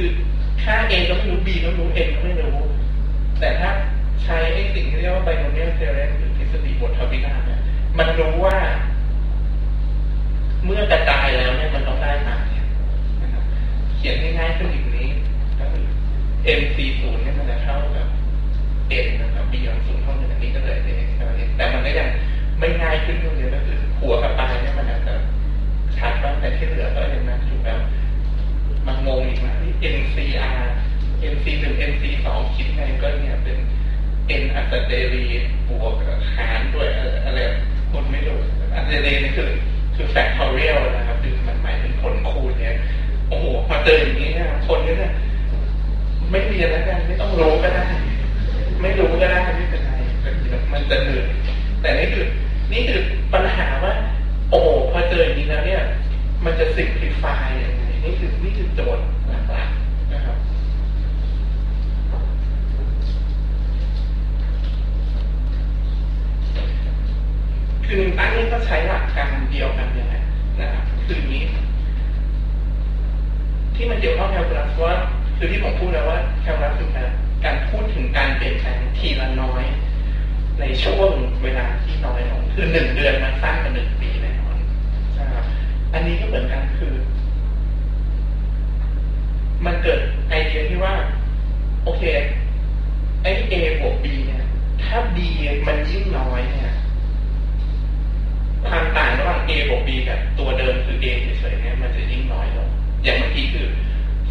คือค่า A ก็ไม่รู้ B ก็ไม่รู้ N ก็ไม่รู้ แต่ถ้าใช้ไอ้สิ่งที่เรียกว่าไบโนเมียลเทเรนหรือทฤษฎีบททวินาเนี่ยมันรู้ว่า เมื่อกระจายแล้วเนี่ยมันต้องได้มาเนี่ยนะครับเขียนง่ายๆขึ้นอีกนี้ก็คือ m c ศูนย์เนี่ยมันจะเท่ากับ n นะครับ b ของศูนย์เท่าหนึ่งอันนี้ก็เลยเป็น x แต่มันก็ยังไม่ง่ายขึ้นเลยก็คือหัวกับปลายเนี่ยมันอาจจะชัดบ้างแต่ที่เหลือก็ยังนั่งอยู่แบบมันงงอีกนะ ที่ NCR NC หนึ่ง NC สองคิดไงก็เนี่ยเป็น N อัตเดรีบวกหารด้วยอะไรคนไม่รู้อัตเดรีนี่คือคือ factorial นะครับคือมันหมายถึงผลคูณเนี่ยโอ้โหมาเจออย่างนี้นี่ยคนนี้เนี่ยไม่เรียนแล้วกันไม่ต้องรู้ก็ได้ ไม่รู้ก็ได้ไม่เป็นไรมันจะเหนื่อยแต่นี่คือนี่คือปัญหาว่า โอ้พอเจออย่างนี้แล้วเนี่ย มันจะ simplify ยังไงนี่คือนี่คือโจทย์หลักๆนะครับ คือตั้งนี่ก็ใช้หลักการเดียวกันยังไงนะครับคือนี้ ที่มันเกี่ยวข้องแคลคูลัสว่าคือที่ผมพูดแล้วว่าแคลคูลัสคือการพูดถึงการเปลี่ยนแปลงทีละน้อย ในช่วงเวลาที่น้อยลงคือหนึ่งเดือนมันสั้นกว่าหนึ่งปีแน่นอนนะครับอันนี้ก็เหมือนกันคือ มันเกิดไอเดียที่ว่า โอเคไอ้ A บวก B เนี่ย ถ้า B มันยิ่งน้อยเนี่ยความต่างระหว่าง A บวก B กับตัวเดิมคือ A เฉยๆเนี่ยมันจะยิ่งน้อยลง อย่างเมื่อกี้คือ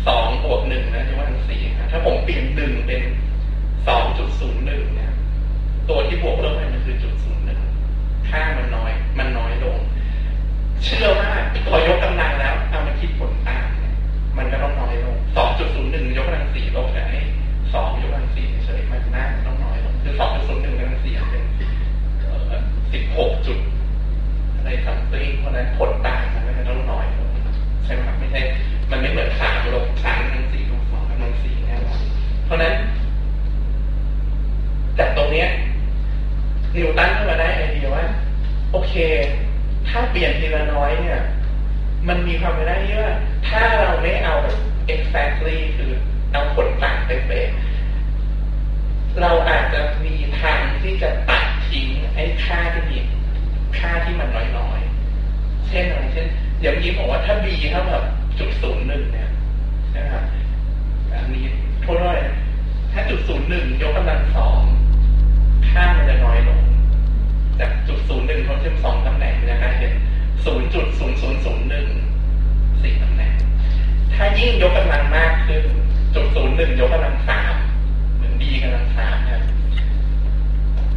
สองบวกหนึ่งนะที่ว่าทั้งสี่ถ้าผมเปลี่ยนหนึ่ง นิวตันก็มาได้ไอเดียว่า โอเค ถ้าเปลี่ยนทีละน้อยเนี่ย มันมีความเป็นได้ที่ว่าถ้าเราไม่เอา exactly คือเอาผลต่างเป๊ะๆเราอาจจะมีทางที่จะตัดทิ้งไอ้ค่าที่มีค่าที่มันน้อยๆ เช่นอะไรเช่น อย่างนี้บอกว่าถ้า b เท่ากับจุดศูนย์หนึ่งเนี่ยนะครับอันนี้โทษด้วยถ้าจุดศูนย์หนึ่งยกกำลังสอง ค่ามันจะน้อยลง จากจุดศูนย์หนึ่งเขาเชื่อมสองตำแหน่งนะครับเห็นศูนย์จุดศูนย์ศูนย์ศูนย์หนึ่งสี่ตำแหน่ง ถ้ายิ่งยกกำลังมากขึ้นจุดศูนย์หนึ่งยกกำลังสามอนดีกำลังสามนะ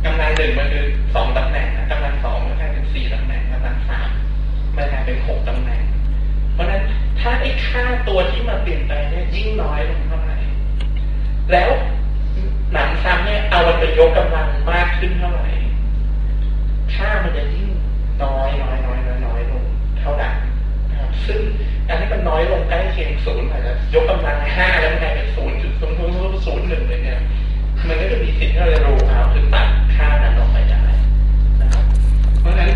กำลังหนึ่งมันคือสองตำแหน่งนะกำลังสองมันกลายเป็นสี่ตำแหน่งกำลังสามมันกลายเป็นหกตำแหน่ง เพราะฉะนั้นถ้าไอ้ค่าตัวที่มาเปลี่ยนแปลงเนี่ยยิ่งน้อยลงเท่าไหร่แล้วหนังซ้ำเนี่ยเอามันไปยกกำลังมากขึ้นเท่าไหร่ ค่ามันจะยิ่งน้อยน้อยน้อยน้อยน้อยลงเท่านั้นนะครับซึ่ง อยลงใกล้เคียงศูนย์อาจจะยกกำลังห้าแล้วมันกลายเป็นศูนย์จุดศูนย์ศูนย์ศูนย์หนึ่งเลยเนี่ยมันก็จะมีสิทธิ์ที่เราจะรู้เอาคือตัดค่านั้นออกไปได้นะครับเพราะฉะนั้น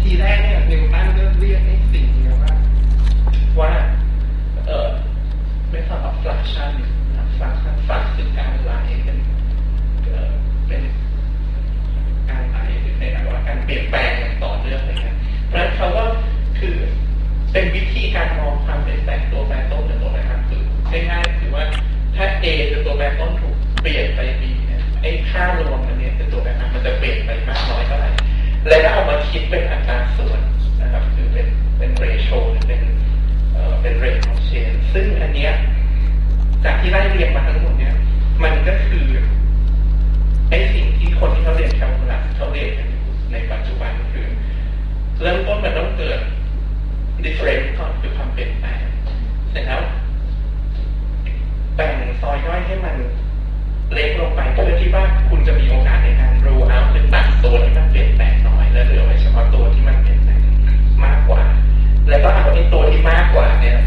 ทีแรกเนี่ยนิวตันก็เรียกไอ้สิ่งนี้ว่า ว่าเอ่อ method of fluxion นะ fluxion flux คือการไหลเป็นเอ่อเป็นการไหลในหมายว่าการเปลี่ยนแปลงอย่างต่อเนื่องเลยนะเพราะฉะนั้นเขาก็คือเป็นวิธีการมองความเปลี่ยนแปลงตัวแปรต้นหรือตัวแปรกลางคือง่ายๆคือว่าถ้า A คือตัวแปรต้นถูกเปลี่ยนไป B เนี่ยไอ้ค่ารวมอันนี้คือตัวแปรกลางมันจะเปลี่ยนไปมากน้อยเท่าไหร่ แล้วก็เอามาคิดเป็นอัตราส่วนนะครับ คือเป็นเป็นเรโชหรือเป็นเอ่อเป็นเรทของเชนซึ่งอันเนี้ยจากที่ไล่เรียงมาทั้งหมดเนี่ย มันก็คือไอ้สิ่งที่คนที่เขาเรียนแคลคูลัสเขาเรียนกันอยู่ในปัจจุบันคือ เริ่มต้นมันต้องเกิด difference ก่อนคือความเปลี่ยนแปลงเสร็จแล้วแบ่งซอยย่อยให้มันเล็กลงไปเพื่อที่ว่าคุณจะมีโอกาสในการรู้เอาคือตัดตัวที่มันเปลี่ยนแปลงน้อยแล้วเหลือไว้เฉพาะตัวที่มันเปลี่ยนแปลงมากกว่า แล้วก็เอาไอ้ตัวที่มากกว่าเนี่ย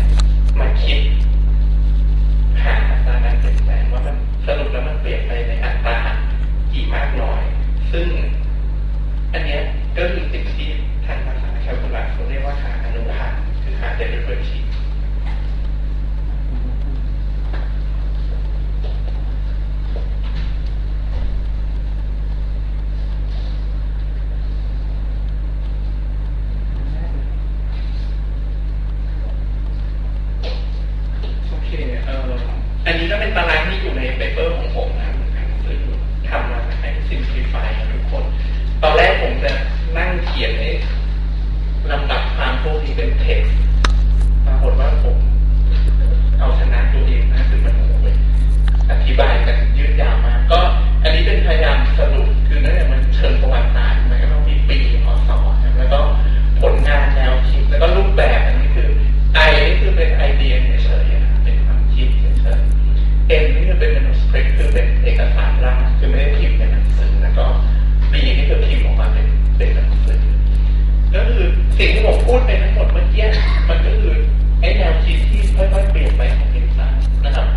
พูดไปทั้งหมดเมื่อกี้มันก็คือไอแนวคิดที่ค่อยๆเปลี่ยนไปของเอ็นซานะครับ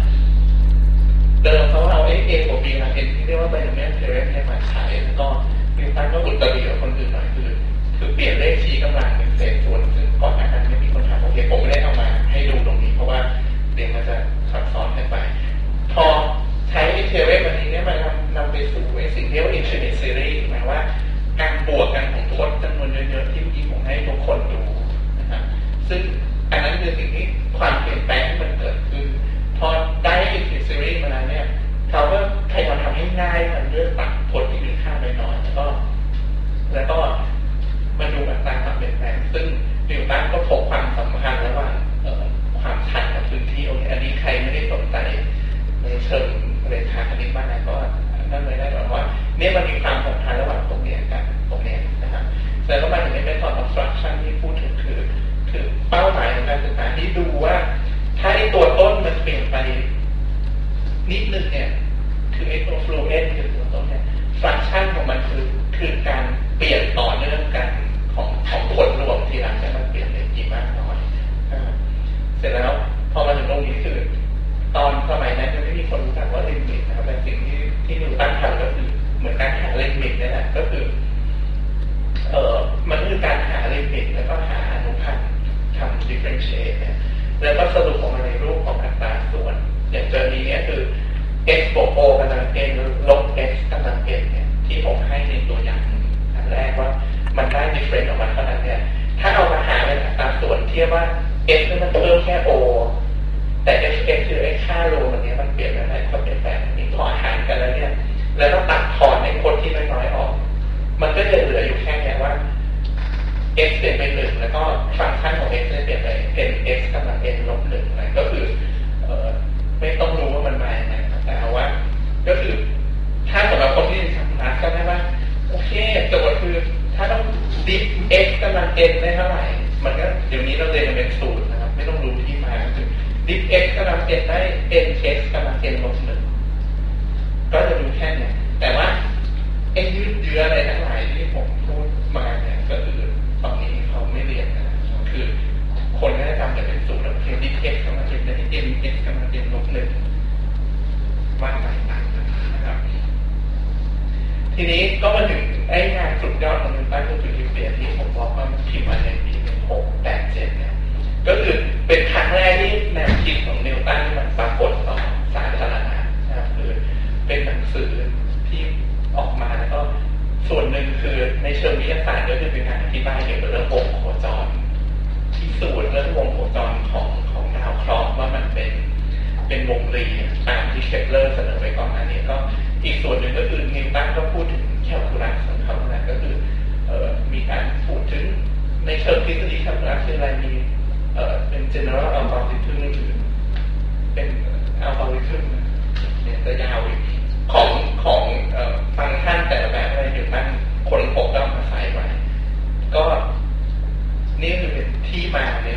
เดิมเขาเอาไอเอผมมีนะเอ็นที่เรียกว่าไบโอเมนเทเรนให้มาขายแล้วก็เอ็นซาก็อุดตันเรีกับคนอื่นหน่อยคือคือเปลี่ยนเลขชีกำลังเป็นเศษส่วนซึ่งก่อนหน้านั้นไม่มีคนถามโอเคผมไม่ได้เอามาให้ดูตรงนี้ เพราะว่าเดี๋ยวมันจะซับซ้อนกันไป พอใช้เทเรนวันนี้เนี่ยมันนำนำไปสู่ไอ้สิ่งที่เรียกว่าอินฟินิตซีรีส์หมายว่าการบวกกันของทศจำนวนเยอะๆที่เมื่อกี้ผมให้ทุกคนดู เป็นเชฟเนี่ยแล้วก็สรุปออกมาในรูปของอัตราส่วน อย่างเจอนี้เนี่ยคือ x บวก o กำลัง n ลบ x กำลัง n เนี่ยที่ผมให้ในตัวอย่างอันแรกว่ามันได้ difference ออกมาเท่านั้นเนี่ยถ้าเอามาหาในอัตราส่วนเทียบว่า x นี่มันเพิ่มแค่ o แต่ f x คือไอ้ค่าโลมัน x กำลัง n ได้เท่าไหร่ มันก็เดี๋ยวนี้เราเรียนเป็นสูตรนะครับ ไม่ต้องรู้ที่มาคือดิฟ x กำลัง n ได้ n x กำลัง n ลบหนึ่งก็จะดูแค่นี้แต่ว่าไอ้ยืดเยื้ออะไรทั้งหลายที่ผมพูดมาเนี่ยก็คือตอนนี้เขาไม่เรียนนะคือ คนก็จะจำแต่เป็นสูตรแล้วเพียงดิฟ x กำลัง n ได้ n x กำลัง n ลบหนึ่งว่าไปตามนั้นนะครับ ทีนี้ก็มาถึงไอ้งานสุดยอดของนิวตันก็ ออกมาแล้วก็ส่วนหนึ่งคือในเชิงวิทยาศาสตร์ก็คือเป็นการอธิบายเกี่ยวกับเรื่องวงโคจรที่สูตรเรื่องวงโคจรของของดาวเคราะห์ว่ามันเป็นเป็นวงรีตามที่เชฟเลอร์เสนอไปก่อนอันนี้ก็อีกส่วนหนึ่งก็คือนิวตันก็พูดถึงแคลคูลัสของเขานะก็คืออมีการพูดถึงในเชิงทฤษฎีคำนะลัสคืออะไรมีเอ่อเป็น general algorithm หรือเป็น algorithm เนี่ยจะยาวอีก ฟังก์ชันแต่ละแบบอะไรอยู่นั่นคนพบแล้วมาใส่ไว้ก็นี่คือเป็นที่มาใน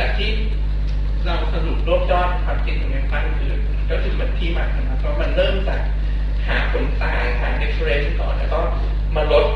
จากที่เราสรุปรวบยอดความคิดของแนวตั้งคือก็คือมือนที่มันนะครับเพราะมันเริ่มจากหาผลตายหาเ i f f e r ร n c ก่อน แล้วก็มาลด